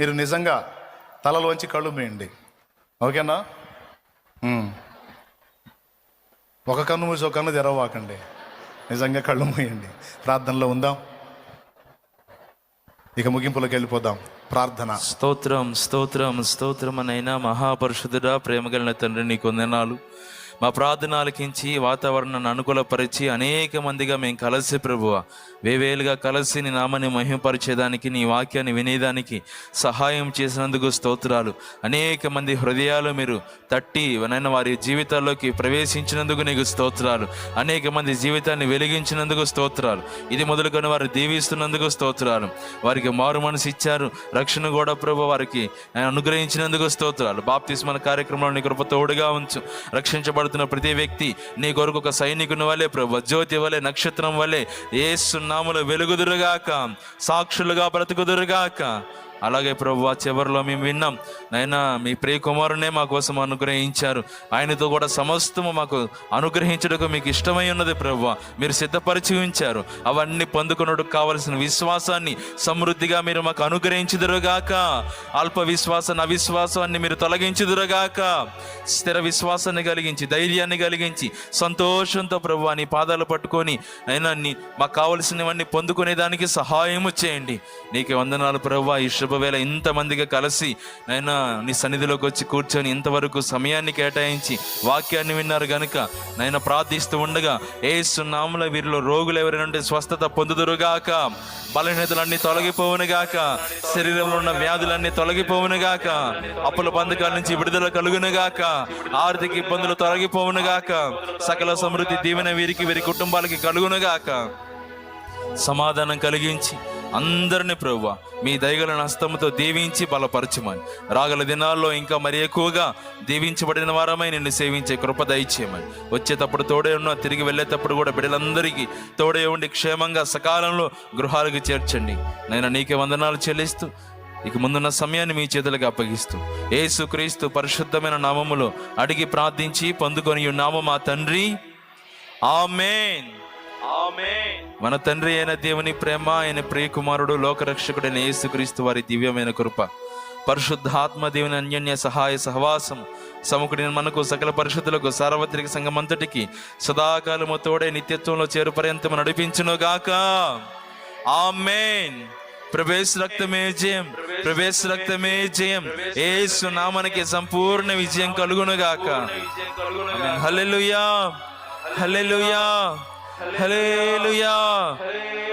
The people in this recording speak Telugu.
మీరు నిజంగా తలలోంచి కళ్ళు మేయండి. ఓకేనా? ఒక కన్ను మూసి ఒక కన్ను తెరవాకండి నిజంగా కళ్ళు మూయండి. ప్రార్థనలో ఉందాం. ఇక ముగింపులోకి వెళ్ళిపోదాం. ప్రార్థన. స్తోత్రం స్తోత్రం స్తోత్రం అనైనా మహాపరిశుద్ధుడా ప్రేమగలిగిన తండ్రి నీకు వందనాలు. మా ప్రార్థన ఆలకించి వాతావరణాన్ని అనుకూలపరిచి అనేక మందిగా మేము కలిసి ప్రభువ వేవేలుగా కలిసి నీ నామాన్ని మహిమపరిచేదానికి నీ వాక్యాన్ని వినేదానికి సహాయం చేసినందుకు స్తోత్రాలు. అనేక మంది హృదయాలు మీరు తట్టి నైనా వారి జీవితాల్లోకి ప్రవేశించినందుకు నీకు స్తోత్రాలు. అనేక మంది జీవితాన్ని వెలిగించినందుకు స్తోత్రాలు. ఇది మొదలుకొని వారు దీవిస్తున్నందుకు స్తోత్రాలు. వారికి మారు మనసు ఇచ్చారు. రక్షణ కూడా ప్రభు వారికి అనుగ్రహించినందుకు స్తోత్రాలు. బాప్తిస్మల కార్యక్రమంలో నీ కృప తోడుగా ఉంచు. రక్షించబడుతున్న ప్రతి వ్యక్తి నీ కొరకు ఒక సైనికుని వలె ప్రభు జ్యోతి వలె నక్షత్రం వలె ఏ సున్నాములు వెలుగుదురుగాక సాక్షులుగా బ్రతుకుదురుగాక. అలాగే ప్రభు చివరిలో మేము విన్నాం. నైనా మీ ప్రియ కుమారునే మా కోసం అనుగ్రహించారు. ఆయనతో కూడా సమస్తము మాకు అనుగ్రహించడానికి మీకు ఇష్టమై ఉన్నది ప్రభు మీరు సిద్ధపరిచి ఉంచారు అవన్నీ పొందుకున్నట్టు కావలసిన విశ్వాసాన్ని సమృద్ధిగా మీరు మాకు అనుగ్రహించుదురుగాక. అల్ప విశ్వాసాన్ని అవిశ్వాసాన్ని మీరు తొలగించుదురుగాక. స్థిర విశ్వాసాన్ని కలిగించి ధైర్యాన్ని కలిగించి సంతోషంతో ప్రభు నీ పాదాలు పట్టుకొని అయినా మాకు కావలసినవన్నీ పొందుకునే దానికి సహాయము చేయండి. నీకు వందనాలు ప్రభు ఈ ఒకవేళ ఇంతమందిగా కలిసి నైనా నీ సన్నిధిలోకి వచ్చి కూర్చొని ఇంతవరకు సమయాన్ని కేటాయించి వాక్యాన్ని విన్నారు గనుక నైనా ప్రార్థిస్తూ ఉండగా ఏ సున్నాముల వీరిలో రోగులు ఎవరైనా ఉంటే స్వస్థత పొందుదురుగాక. బలహీనతలన్నీ తొలగిపోవునుగాక శరీరంలో ఉన్న వ్యాధులన్నీ తొలగిపోవునుగాక అప్పుల బంధకాల నుంచి విడుదల కలుగునుగాక ఆర్థిక ఇబ్బందులు తొలగిపోవునుగాక సకల సమృద్ధి దీవెన వీరికి వీరి కుటుంబాలకి కలుగునుగాక సమాధానం కలిగించి అందరిని ప్రభువ మీ దయగల హస్తముతో దీవించి బలపరచమని. రాగల దినాల్లో ఇంకా మరి ఎక్కువగా దీవించబడిన వారమై నిన్ను సేవించే కృప దయచేయమని. వచ్చేటప్పుడు తోడే ఉన్నా తిరిగి వెళ్ళేటప్పుడు కూడా బిడ్డలందరికీ తోడే ఉండి క్షేమంగా సకాలంలో గృహాలకు చేర్చండి. నేను నీకే వందనాలు చెల్లిస్తూ ఇక ముందున్న సమయాన్ని మీ చేతులకు అప్పగిస్తూ ఏసు క్రీస్తు పరిశుద్ధమైన నామములో అడిగి ప్రార్థించి పొందుకొని నామ మా తండ్రి. ఆమెన్. మన తండ్రి అయిన దేవుని ప్రేమ ఆయన ప్రియ కుమారుడు లోకరక్షకుడైన యేసుక్రీస్తు వారి దివ్యమైన కృప పరిశుద్ధాత్మ దేవుని అన్యోన్య సహాయ సహవాసం సముఖుడిని మనకు సకల పరిశుద్ధులకు సార్వత్రిక సంఘమంతటికి సదాకాలము తోడే నిత్యత్వంలో చేరు పర్యంతము నడిపించును గాక ఆమెన్. ప్రవేశ రక్తమే జయం ప్రవేశ రక్తమే జయం. ఏసు నామనికి సంపూర్ణ విజయం కలుగును గాక హల్లెలూయా. Hallelujah. Hallelujah.